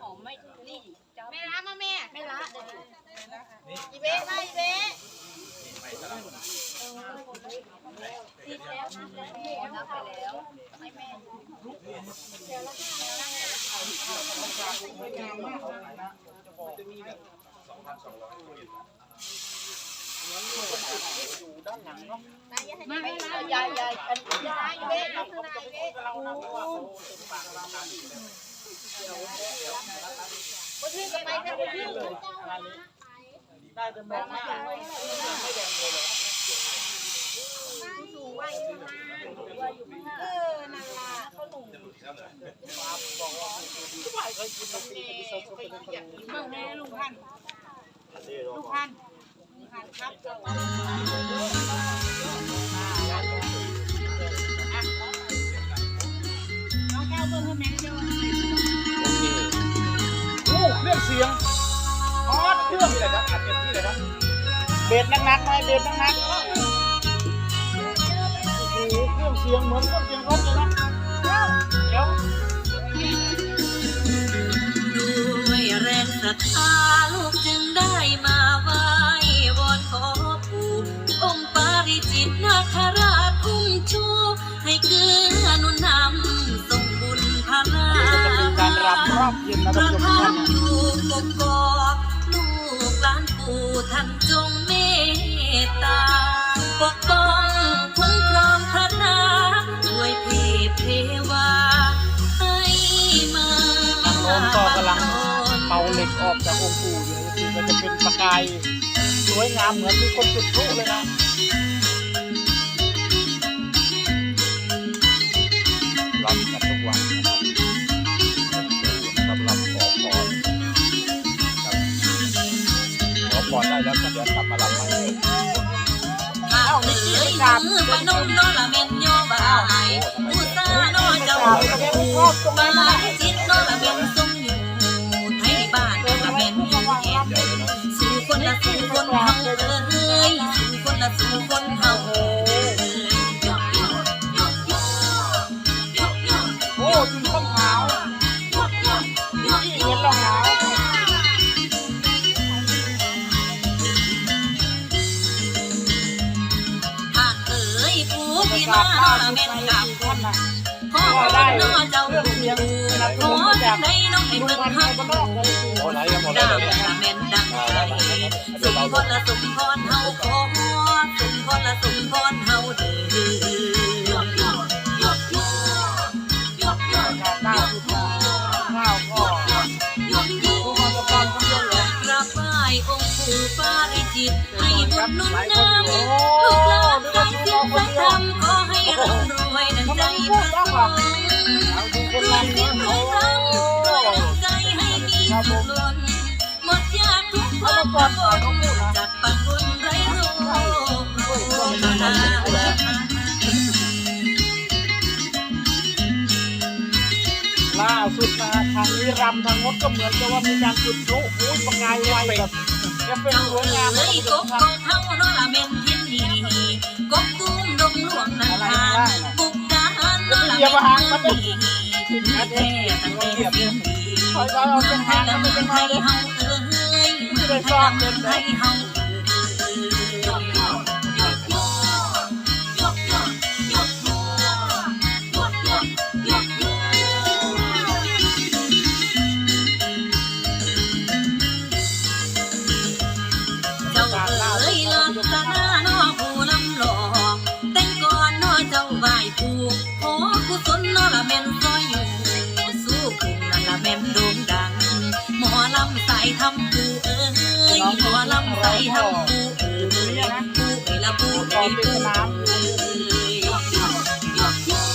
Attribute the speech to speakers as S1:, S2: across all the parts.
S1: หอมไม่นี่
S2: แม่ละมาแม่
S1: แม่ละ
S2: อีเบ๊มาอีเบ๊
S1: ติดแล้วนับแล้วนับไปแล้วให้แม่
S2: เดี๋ยวละ
S1: จะมีแบบสองพัน
S2: สองร้อยตัวอยู่ด้านหลังเนาะไม่ไม่ใหญ่ใหญ่อันใหญ่เบ๊เราเราเรา
S3: ได้จะแม่มากไม่แดงเลยเหร
S2: สูงไหวมากเออนาลาเขาหนุ่ม
S3: คบอกว่าทุกฝ่าเคยกินมันดี
S2: เคยอยากกินมาลุงพันลุงพันลุงพันครับว เค
S3: รื่องเสียงฮอตเครื่องที่ไหนครับอัดเต็มที่เลยครับเบสนักๆหน่อยเบสนักๆโอ้โหเครื่องเสียงเหมือนเครื่องเสียงรถเลยนะเดี๋ยว
S4: ด้วยแรงศรัทธาลูกจึงได้มาไหว้วอนขอปู่องค์ปาริจิตนาคราชอุ้มชูให้เกื้อหนุนนำส่งบุญพารา
S3: เดี๋ยวจะเป็นการะ
S4: ป
S3: ท่าน
S4: ระ
S3: ผู้ชม
S4: ทั
S3: ทุกท่า
S4: บอยู่ กกอกลูกหลานปู่ท่านจงเมตตา ปกป้องคุ้มครองพระนาด้วยเทพเทวา ให้มา
S3: ทางโน้นก็กำลังเป่าเหล็กออกจากองค์ปู่อยู่คือมันจะเป็นประกาย สวยงามเหมือนมีคนจุดพลุเลยนะ ได้แล้วก็เดี๋ยวกลับมารำใหม่
S4: ข้าวเอ๋ยมือปนมโนละเม็นโยบายอุตสาโนเจ้าบาย ผู้ที่มาโนละเม็นกับ
S3: ท่านนะ
S4: ขอพรโนเจ้าปู่ขอจังใดน้องให้เบิ่
S3: ง
S4: ง
S3: พันธุ์
S4: ฮั
S3: ไท
S4: ก
S3: ยบ้านนอกเลย
S5: โอ้ไหนกันหมดาแล้ว
S4: ว
S5: เม่
S4: นดังใจสมพรละสมพรเฮาขอสมพรละสมพรเฮาเด้อยกยกยกยกยกยก
S3: ข้าวสุดข้าวก็
S4: ยกย
S3: ผู้มาประกอบก็เยอะเลย
S4: กราบไหว้องค์ปู่ปาริจิตให้บุญนุนนำ
S3: โอ้
S4: ลูกหลาน
S3: ดู
S4: สา
S3: ว่ายดู
S4: สิน
S3: เราคน
S4: สาย
S3: เดียว
S4: ธรรมขอให้ร่ำรวยดังใจพระสงฆ์
S3: เอน
S4: รวย
S3: ลำ
S4: สิ
S3: เงิ
S4: นรวยธรรวยดังใจให้มีสุขล้นหมดยากทุกความกังวลจากปังบุญไร้โรคโรคนา
S3: ล่าสุดนะทางนี้รำทางงดก็เหมือนกับว่ามีการจุดพลุอุ้ยประกายไฟแบบเอฟเฟก
S4: เจ้า
S3: ต์สวยงาม
S4: เอ้ยกบกองเฮาเนาะละแม่นเพียน กบตุ้มดงหลวงนันทานบุกดาหารเนาะละแม่นเมืองดีถึงแท้ตั้งแต่เสียงดี
S3: คอยๆเอา
S4: เมื
S3: เส้
S4: อนงไท
S3: ทายง
S4: ละ
S3: นั้น
S4: เมื
S3: ไป
S4: อง
S3: เป็น
S4: ไท
S3: ไง
S4: ยเฮาเอ้ยเมืองไทยละเมืองไทยเฮา ลน้อละแม่นซอยอยู่ สู้ขึ้นนั่นละแม่นโด่งดัง หมอลำใส่ทำผู้เอ้ยหมอลำใส่ทำผู้เอ้ยผู้เอ้ยละผู้เอ้ยผู้เอ้ยยกยกยกยก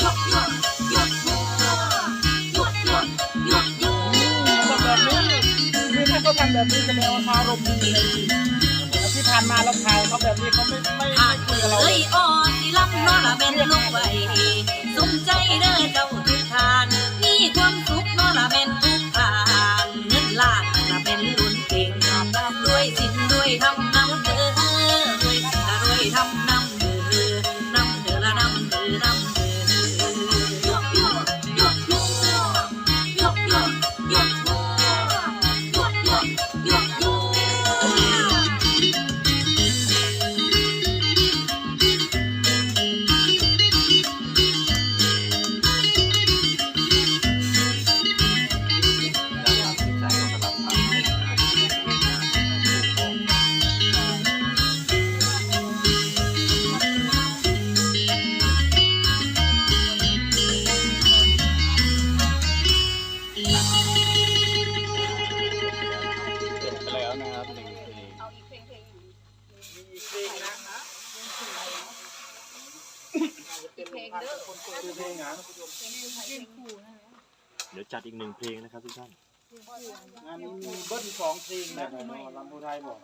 S4: ยกยกยกยกยกยกยก
S3: แบบนี้คือถ้าเขาทำแบบนี้แสดงว่าเขาอารมณ์ดีเลยที่ผ่านมาเราถ่ายเขาแบบนี้เขาไม่ไม่ไม่คุยกับเรา
S4: เอ้ยอ่อนที่ลำน้อละแม่นลงไปสมใจ เด้อเจ้าทุกทาน มีความสุข เพ
S2: ลงเดี๋
S5: ยวจัดอีกหนึ่งเพลงนะครับทุกท่าน
S3: งานมีเบิ้ลสองเพลงนะลำพูไทยบอก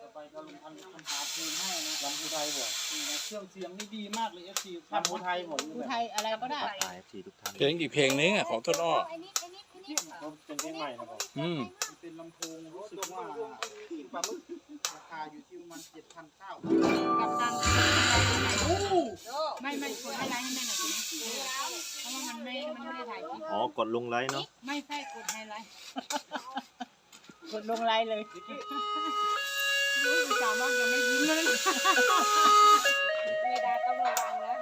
S3: ต่อไปก็ลงทำนำหาเพลงให้นะลำพูไทยบอกเครื่องเสียงนี่ดีมากเลยเอฟซีลำพูไทยบอก
S2: อะไรก็ได้
S5: ไทยทีทุกท่าน
S6: เพลงกี่เพลงนึงอะของต้นอ้อ
S3: เป็นเพลงใหม่นะครับ
S6: อืม
S3: เป็นลำโพงรู้สึกว่าราคาอยู่ที่ มันเจ็ดพันเก้า
S2: กับดันไม่ไม่กดให้ไลค์ให้แม่หน่อยสิเพราะว่ามันไม่มันไม่ได้ถ่าย
S5: อ๋อกดลงไลค์เนาะ
S2: ไม่ใช่กดไฮไลท์กดลงไลค์เลยรู้สึกวมายังไม่ยิ้มเลยเวลาต้องระวังนะ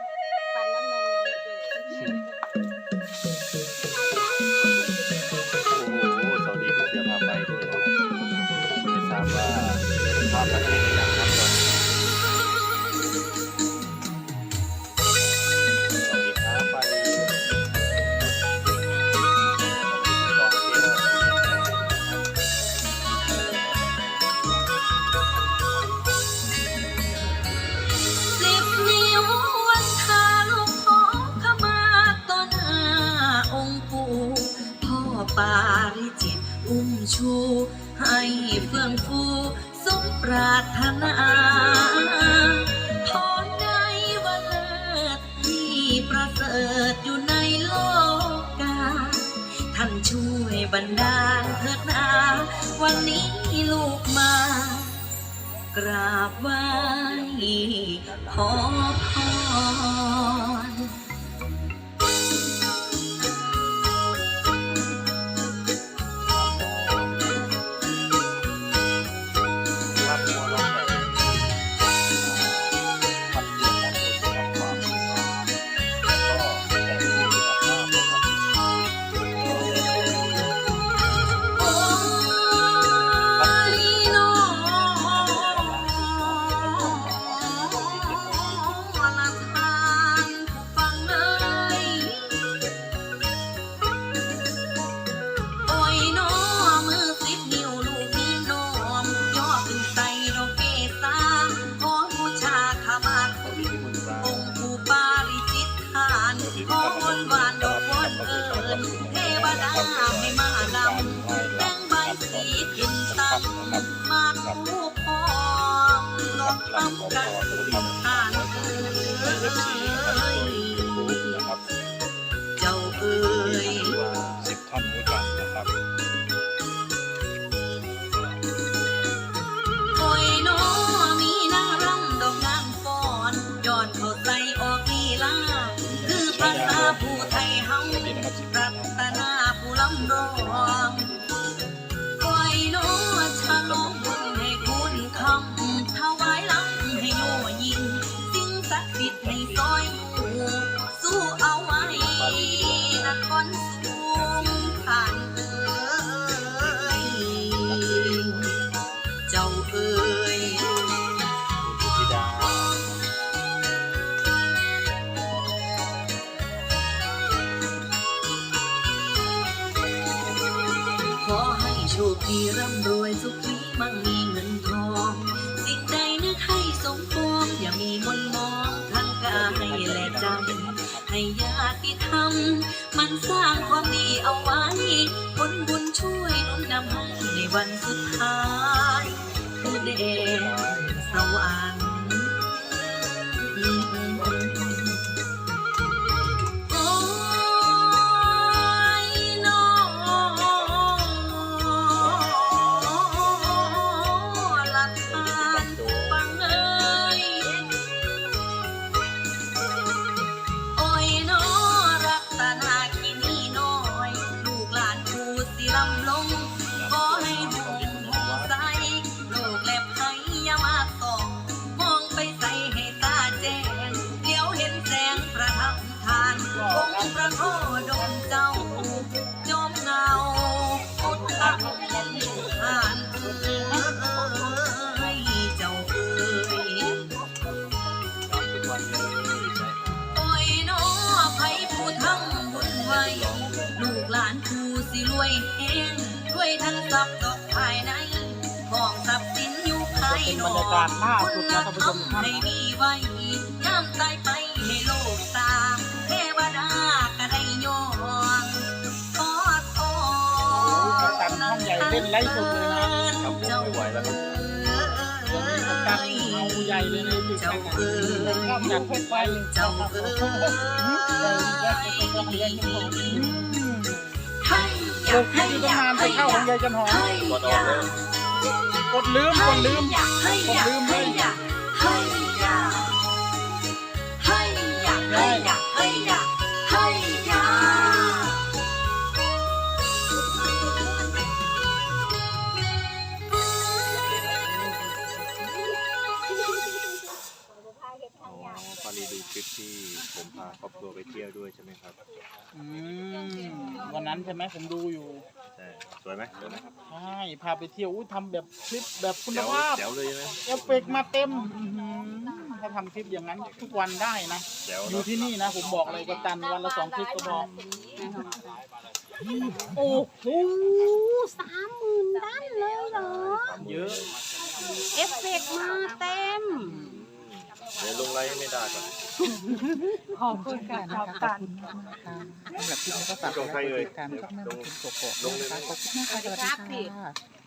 S5: บไว้
S4: ขอ Let's see. ให้
S3: และ
S4: จำให้ญาติธรรม มันสร้างความดีเอาไว้ผลบุญช่วยนุนนำให้ในวันสุดท้าย คือแดนสว่าง ซับตกภายใน ของทรัพย์สินอยู่ภายนอกคุณธรรมให้มีไว้ย่ำตายไปให้โลกสาเทวดากระไรโยงทอดอ่อนตันห้องใหญ่เล่
S3: นไล่สุดเลยนะ
S5: ครับผมไม่ไหวแล้วครับ
S3: ตันเอาใหญ่เลย
S4: ในติดกัน
S3: ข้ามจากเพื่อไป
S4: เจ้าเอ๋ยให้ อยากให้
S3: ดอยู่ตั้ง
S4: ยา
S3: นานไปเข้าของยายจันหอม
S4: ให้
S5: กด
S4: อ
S5: อก
S4: ยาก
S5: เลย
S3: กดลืมกดลืม
S4: อยากให้อยากให้อยาก
S3: นนั้นใช่ไหมผมดูอยู่
S5: ใช่สวยไหมสวยไหมครับ
S3: ใช่พาไปเที่ยวอุ้ยทำแบบคลิปแบบคุณ
S5: เดี๋ยว
S3: ภาพ
S5: เดี๋ยวเลยใช่ไหม
S3: เอฟเฟกต์มาเต็มอื้อหือถ้าทำคลิปอย่างนั้นทุกวันได้นะ
S5: เดี๋ยว
S3: อยู่
S5: เนาะ
S3: ที่นี่นะ ผมบอกเลยกัปตันวันละสองคลิปก็พอ
S2: โอ้โหสามหมื่นด้านเลยเหรอ
S3: เยอะ
S2: เอฟเฟกต์มาเต็ม
S5: เดี๋ยวลงไลฟ์ไม่ได้ก่อน
S2: ขอบคุณค่ะขอบคุณ
S5: ลงใครเอ่ยเดี๋ยวลงลงเลยไหม
S2: สวัสดีครับพี่